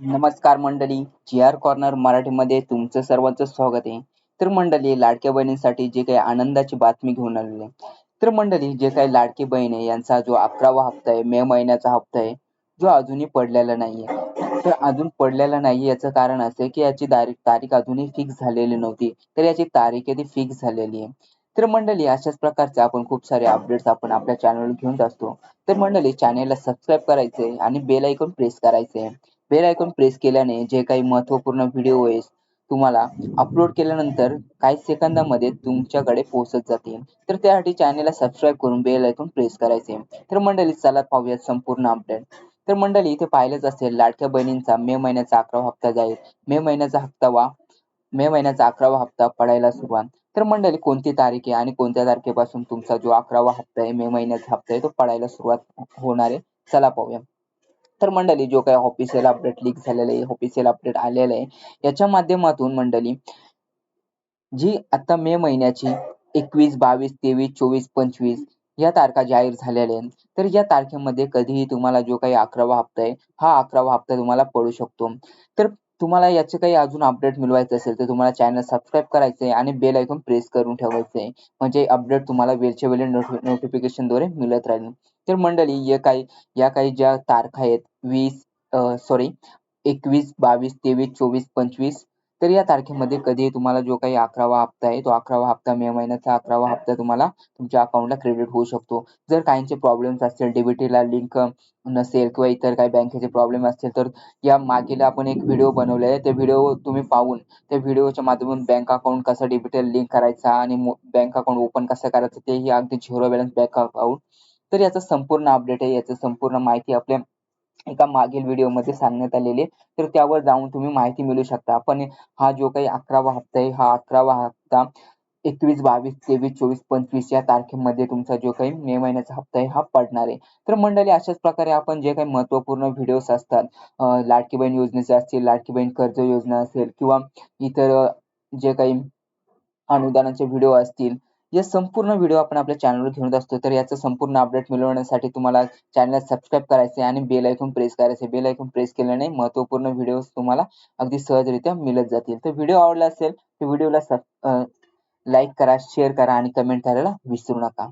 नमस्कार मंडळी जी R corner मराठीमध्ये तुमचं सर्वांचं स्वागत आहे. तर मंडळी लाडक्या बहिणींसाठी जे काही आनंदाची बातमी घेऊन आलेली आहे. तर मंडळी जे काही लाडकी बहीण आहे यांचा जो अकरावा हप्ता आहे मे महिन्याचा हप्ता आहे जो अजूनही पडलेला नाहीये तर अजून पडलेला नाही याचं कारण असं की याची तारीख तारीख अजूनही फिक्स झालेली नव्हती. तर याची तारीख आहे ती फिक्स झालेली आहे. तर मंडळी अशाच प्रकारचे आपण खूप सारे अपडेट्स आपण आपल्या चॅनलवर घेऊन असतो तर मंडळी चॅनेलला सबस्क्राईब करायचे आणि बेल ऐकून प्रेस करायचे बेल आयकॉन प्रेस केल्याने जे काही महत्त्वपूर्ण व्हिडिओ आहे तुम्हाला अपलोड केल्यानंतर काही सेकंदामध्ये तुमच्याकडे पोहोचत जातील तर त्यासाठी चॅनेलला सबस्क्राईब करून बेल आयकॉन प्रेस करायचे. तर मंडळी चला पाहूयात संपूर्ण अपडेट तर मंडळी इथे पाहिलंच असेल लाडक्या बहिणींचा मे महिन्याचा अकरावा हप्ता जाईल मे महिन्याचा हप्ता वा मे महिन्याचा अकरावा हप्ता पडायला सुरुवात. तर मंडळी कोणती तारीख आहे आणि कोणत्या तारखेपासून तुमचा जो अकरावा हप्ता आहे मे महिन्याचा हप्ता आहे तो पडायला सुरुवात होणार आहे? चला पाहूया. तर मंडळी जो काही ऑफिशियल अपडेट लीक झालेलं आहे ऑफिशियल अपडेट आलेला आहे याच्या माध्यमातून मंडळी जी आता मे महिन्याची एकवीस बावीस तेवीस चोवीस पंचवीस या तारखा जाहीर झालेल्या आहेत तर या तारखेमध्ये कधीही तुम्हाला जो काही अकरावा हप्ता आहे हा अकरावा हप्ता तुम्हाला पडू शकतो. तर तुम्हाला याचे काही अजून अपडेट मिळवायचे असेल तर तुम्हाला चॅनल सबस्क्राईब करायचे आणि बेल ऐकून प्रेस करून ठेवायचे म्हणजे अपडेट तुम्हाला वेळच्या वेळी नोटिफिकेशनद्वारे मिळत राहील. तर मंडळी या काही या काही ज्या तारखा आहेत वीस सॉरी एकवीस बावीस तेवीस चोवीस पंचवीस तर या तारखेमध्ये कधी तुम्हाला जो काही अकरावा हप्ता आहे तो अकरावा हप्ता मे महिन्याचा अकरावा हप्ता तुम्हाला तुमच्या अकाउंटला क्रेडिट होऊ शकतो. जर काहींचे प्रॉब्लेम्स असतील डीबीटीला लिंक नसेल किंवा इतर काही बँकेचे प्रॉब्लेम असतील तर या मागील आपण एक व्हिडिओ बनवले आहे. ते व्हिडिओ तुम्ही पाहून त्या व्हिडिओच्या माध्यमातून बँक अकाउंट कसा डीबीटीला लिंक करायचा आणि बँक अकाउंट ओपन कसं करायचं तेही अगदी झिरो बॅलन्स बँक अकाउंट तर याचा संपूर्ण अपडेट आहे याचं संपूर्ण माहिती आपल्या एका मागील व्हिडिओमध्ये सांगण्यात आलेले तर त्यावर जाऊन तुम्ही माहिती मिळू शकता. पण हा जो काही अकरावा हप्ता आहे हा अकरावा हप्ता एकवीस बावीस तेवीस चोवीस पंचवीस या तारखेमध्ये तुमचा जो काही मे महिन्याचा हप्ता आहे हा पडणार आहे. तर मंडळी अशाच प्रकारे आपण जे काही महत्त्वपूर्ण व्हिडिओज असतात लाडकी बहीण योजनेचे असतील लाडकी बहीण कर्ज योजना असेल किंवा इतर जे काही अनुदानाचे व्हिडिओ असतील या संपूर्ण व्हिडिओ आपण आपल्या चॅनलवर घेऊन असतो. तर याचं संपूर्ण अपडेट मिळवण्यासाठी तुम्हाला चॅनल सबस्क्राईब करायचे आणि बेल आयकॉन प्रेस करायचे बेल आयकॉन प्रेस केल्याने महत्त्वपूर्ण व्हिडिओ तुम्हाला अगदी सहजरित्या मिळत जातील. तर व्हिडिओ आवडला असेल तर व्हिडिओला लाईक करा शेअर करा आणि कमेंट करायला विसरू नका.